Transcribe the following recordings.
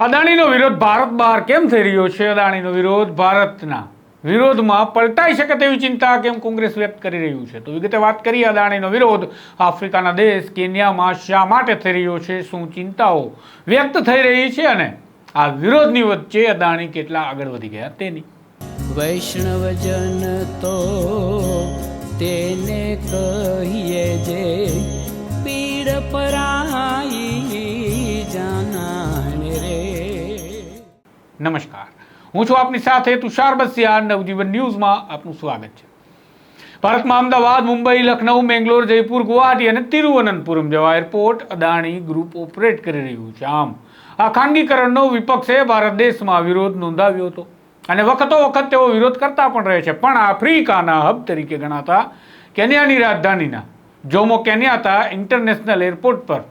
અદાણીનો વિરોધ ભારત બહાર કેમ થઈ રહ્યો છે? અદાણીનો વિરોધ ભારતના વિરોધમાં પલટાઈ શકે તેવી ચિંતા કેમ કોંગ્રેસ વ્યક્ત કરી રહ્યું છે? તો વિગતે વાત કરીએ, અદાણીનો વિરોધ આફ્રિકાના દેશ, કેન્યામાં શા માટે થઈ રહ્યો છે? શું ચિંતાઓ વ્યક્ત થઈ રહી છે? અને આ વિરોધની વચ્ચે અદાણી કેટલા આગળ વધી ગયા તેની? વૈષ્ણવજન તો તેને કહીએ હું છું આપની સાથે તુષાર બસિયા નવજીવન ન્યૂઝમાં આપનું સ્વાગત છે. ભારતમાં અમદાવાદ, મુંબઈ, લખનઉ બેંગ્લોર જયપુર, ગુવાહાટી અને તિરુવનંતપુરમ જેવા એરપોર્ટ અદાણી ગ્રુપ ઓપરેટ કરી રહ્યું છે. આમ, આ ખાનગીકરણનો વિપક્ષે ભારત દેશમાં વિરોધ નોંધાવ્યો હતો અને વખતો વખત તેઓ વિરોધ કરતા પણ રહે છે. પણ આફ્રિકાના હબ તરીકે ગણાતા કેન્યાની રાજધાનીના જોમો કેન્યાતા ઇન્ટરનેશનલ એરપોર્ટ પર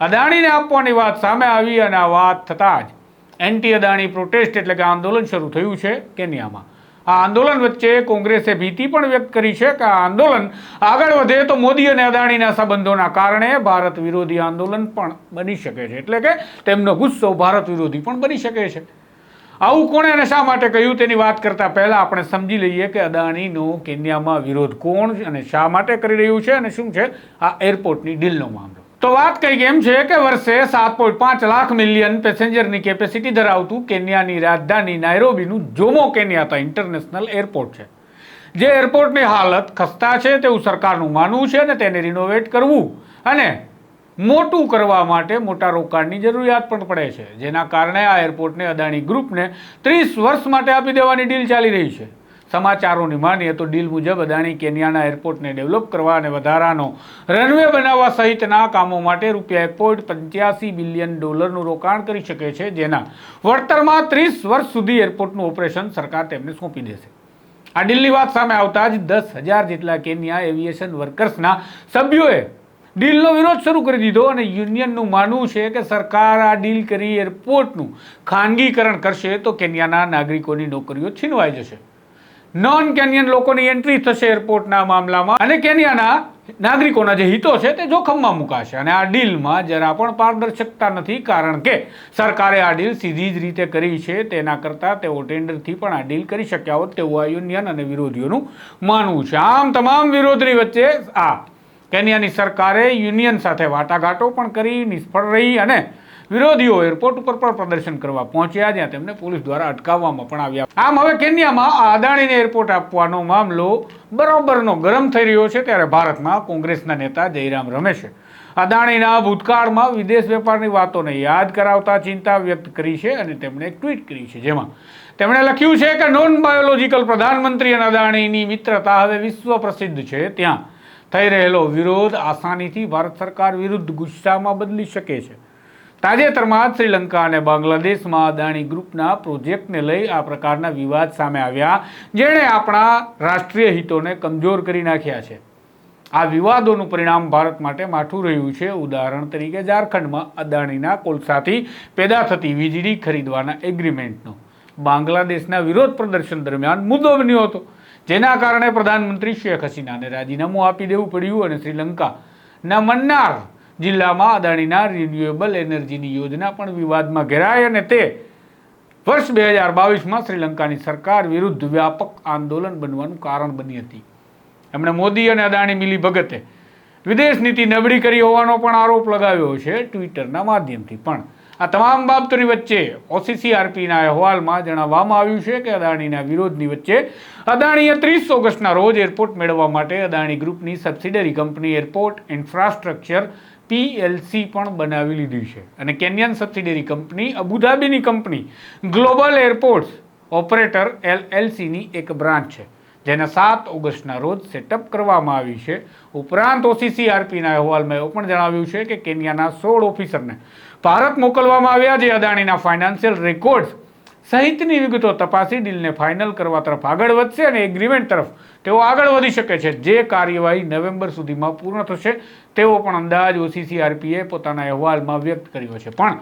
અદાણીને આપવાની વાત સામે આવી અને આ વાત થતાં જ એન્ટી અદાણી પ્રોટેસ્ટ એટલે કે આંદોલન શરૂ થયું છે કેન્યામાં. આ આંદોલન વચ્ચે કોંગ્રેસે ભીતિ પણ વ્યક્ત કરી છે કે આ આંદોલન આગળ વધે તો મોદી અને અદાણીના સંબંધોના કારણે ભારત વિરોધી આંદોલન પણ બની શકે છે. એટલે કે તેમનો ગુસ્સો ભારત વિરોધી પણ બની શકે છે. આવું કોણે અને શા માટે કહ્યું તેની વાત કરતાં પહેલાં આપણે સમજી લઈએ કે અદાણીનો કેન્યામાં વિરોધ કોણ અને શા માટે કરી રહ્યું છે અને શું છે? આ એરપોર્ટની ડીલનો મામલો. તો વાત કંઈક એમ છે કે વર્ષે સાત પોઈન્ટ પાંચ લાખ મિલિયન પેસેન્જરની કેપેસિટી ધરાવતું કેન્યાની રાજધાની નાયરોબીનું જોમો કેન્યાતા ઇન્ટરનેશનલ એરપોર્ટ છે. જે એરપોર્ટની હાલત ખસ્તા છે તેવું સરકારનું માનવું છે અને તેને રિનોવેટ કરવું અને મોટું કરવા માટે મોટા રોકાણની જરૂરિયાત પણ પડે છે. જેના કારણે આ એરપોર્ટને અદાણી ગ્રુપને ત્રીસ વર્ષ માટે આપી દેવાની ડીલ ચાલી રહી છે. સમાચારોની માનીએ તો ડીલ મુજબ અદાણી કેન્યાના એરપોર્ટને ડેવલપ કરવા અને વધારાનો રનવે બનાવવા સહિતના કામો માટે રૂપિયા એક પોઈન્ટ પંચ્યાસી બિલિયન ડોલરનું રોકાણ કરી શકે છે, જેના વળતરમાં ત્રીસ વર્ષ સુધી એરપોર્ટનું ઓપરેશન સરકાર તેમને સોંપી દેશે. આ ડીલની વાત સામે આવતા જ દસ હજાર જેટલા કેન્યા એવિએશન વર્કર્સના સભ્યોએ ડીલનો વિરોધ શરૂ કરી દીધો અને યુનિયનનું માનવું છે કે સરકાર આ ડીલ કરી એરપોર્ટનું ખાનગીકરણ કરશે તો કેન્યાના નાગરિકોની નોકરીઓ છીનવાઈ જશે. નોન કેન્યન લોકોની એન્ટ્રી થશે એરપોર્ટના મામલામાં. અને કેન્યાના નાગરિકોના જે હિતો છે તે જોખમમાં મુકાશે. અને આ ડીલમાં જરા પણ પારદર્શકતા નથી, કારણ કે સરકારે આ ડીલ સીધી જ રીતે કરી છે. તેના કરતાં તેઓ ટેન્ડરથી પણ આ ડીલ કરી શક્યા હોત. તેવું આ યુનિયન અને વિરોધીઓનું માનવું છે. આમ તમામ વિરોધની વચ્ચે આ કેન્યાની સરકારે યુનિયન સાથે વાટાઘાટો પણ કરી, નિષ્ફળ રહી અને વિરોધીઓ એરપોર્ટ ઉપર પણ પ્રદર્શન કરવા પહોંચ્યા જ્યાં તેમને પોલીસ દ્વારા અટકાવવામાં પણ આવ્યા. આમ હવે કેન્યામાં અદાણીને એરપોર્ટ આપવાનો મામલો બરાબરનો ગરમ થઈ રહ્યો છે ત્યારે ભારતમાં કોંગ્રેસના નેતા જયરામ રમેશે અદાણીના ભૂતકાળમાં વિદેશ વેપારની વાતોને યાદ કરાવતા ચિંતા વ્યક્ત કરી છે અને તેમણે એક ટ્વીટ કરી છે જેમાં તેમણે લખ્યું છે કે નોન બાયોલોજીકલ પ્રધાનમંત્રી અને અદાણીની મિત્રતા હવે વિશ્વ પ્રસિદ્ધ છે. ત્યાં થઈ રહેલો વિરોધ આસાનીથી ભારત સરકાર વિરુદ્ધ ગુસ્સામાં બદલી શકે છે. તાજેતરમાં શ્રીલંકા અને બાંગ્લાદેશમાં અદાણી ગ્રુપના પ્રોજેક્ટને લઈ આ પ્રકારના વિવાદ સામે આવ્યા. જેણે આપણા રાષ્ટ્રીય હિતોને કમજોર કરી નાખ્યા છે. આ વિવાદોનું પરિણામ ભારત માટે માઠું રહ્યું છે. ઉદાહરણ તરીકે ઝારખંડમાં અદાણીના કોલસાથી પેદા થતી વીજળી ખરીદવાના એગ્રીમેન્ટનો. બાંગ્લાદેશના વિરોધ પ્રદર્શન દરમિયાન મુદ્દો બન્યો હતો. જેના કારણે પ્રધાનમંત્રી શેખ હસીનાને રાજીનામું આપી દેવું પડ્યું અને શ્રીલંકાના મન્નાર જિલ્લામાં અદાણીના રિન્યુએબલ એનર્જીની યોજના પણ વિવાદમાં ઘેરાય અને તે વર્ષ બે હજાર બાવીસમાં શ્રીલંકાની સરકાર વિરુદ્ધ વ્યાપક આંદોલન બનવાનું કારણ બની હતી. એમણે મોદી અને અદાણી મિલી ભગતે વિદેશ નીતિ નબળી કરી હોવાનો પણ આરોપ લગાવ્યો છે ટ્વિટરના માધ્યમથી. પણ આ તમામ બાબતોની વચ્ચે ઓસીસીઆરપીના અહેવાલમાં જણાવવામાં આવ્યું છે કે અદાણીના વિરોધની વચ્ચે અદાણીએ ત્રીસ ઓગસ્ટના રોજ એરપોર્ટ મેળવવા માટે અદાણી ગ્રુપની subsidiary company airport infrastructure PLC પણ બનાવી લીધી છે. અને કેન્યન સબસિડરી કંપની, અબુધાબીની કંપની, ગ્લોબલ એરપોર્ટ્સ ઓપરેટર એલએલસીની એક બ્રાન્ચ છે, જેને સાત ઓગસ્ટના રોજ સેટઅપ કરવામાં આવી છે. ઉપરાંત ઓસીસીઆરપીના અહેવાલમાં એવું પણ જણાવ્યું છે કે કેન્યાના સોળ ઓફિસરને ભારત મોકલવામાં આવ્યા જે અદાણીના ફાઇનાન્શિયલ રેકોર્ડ્સ સહિતની વિગતો તપાસી ડીલને ફાઇનલ કરવા તરફ આગળ વધશે અને એગ્રીમેન્ટ તરફ તેઓ આગળ વધી શકે છે. જે કાર્યવાહી નવેમ્બર સુધીમાં પૂર્ણ થશે, તેવો પણ અંદાજ ઓસીસીઆરપીએ પોતાના અહેવાલમાં વ્યક્ત કર્યો છે. પણ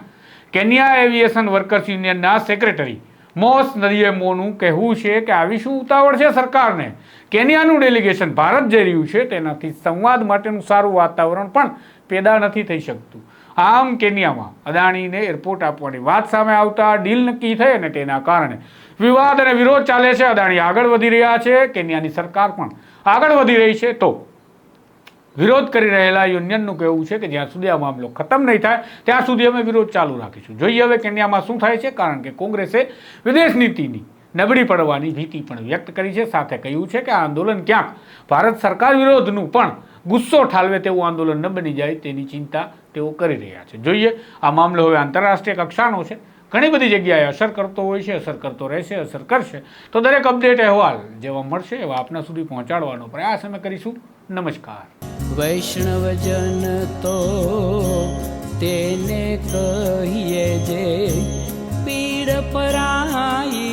કેન્યા એવિએશન વર્કર્સ યુનિયનના સેક્રેટરી મોસ નદીએમોનું કહેવું છે કે આવી શું ઉતાવળ છે સરકારને? કેન્યાનું ડેલિગેશન ભારત જઈ રહ્યું છે, તેનાથી સંવાદ માટેનું સારું વાતાવરણ પણ પેદા નથી થઈ શકતું. આમ કેન્યામાં અદાણીને એરપોર્ટ આપવાની વાત સામે આવતા ડીલ નક્કી થઈ અને તેના કારણે વિવાદ અને વિરોધ ચાલે છે. અદાણી આગળ વધી રહ્યા છે. કેન્યાની સરકાર પણ આગળ વધી રહી છે. તો વિરોધ કરી રહેલા યુનિયનનું કહેવું છે કે જ્યાં સુધી આ મામલો ખતમ નહીં થાય, ત્યાં સુધી અમે વિરોધ ચાલુ રાખીશું. જોઈએ હવે કેન્યામાં શું થાય છે, કારણ કે કોંગ્રેસે વિદેશ નીતિની નબળી પડવાની ભીતિ પણ વ્યક્ત કરી છે. સાથે કહ્યું છે કે આ આંદોલન ક્યાંક ભારત સરકાર વિરોધનું પણ ગુસ્સો ઠાલવે તેવું આંદોલન ન બની જાય તેની ચિંતા તેઓ કરી રહ્યા છે. જોઈએ, આ મામલો હવે આંતરરાષ્ટ્રીય કક્ષાનો છે. ઘણી બધી જગ્યાએ અસર કરતો હોય છે, અસર કરતો રહેશે, અસર કરશે. તો દરેક અપડેટ અહેવાલ જેવા મળશે એવા આપના સુધી પહોંચાડવાનો પ્રયાસ અમે કરીશું. નમસ્કાર. વૈષ્ણવજન તો તેને કહીએ જે પીડ પરાઈ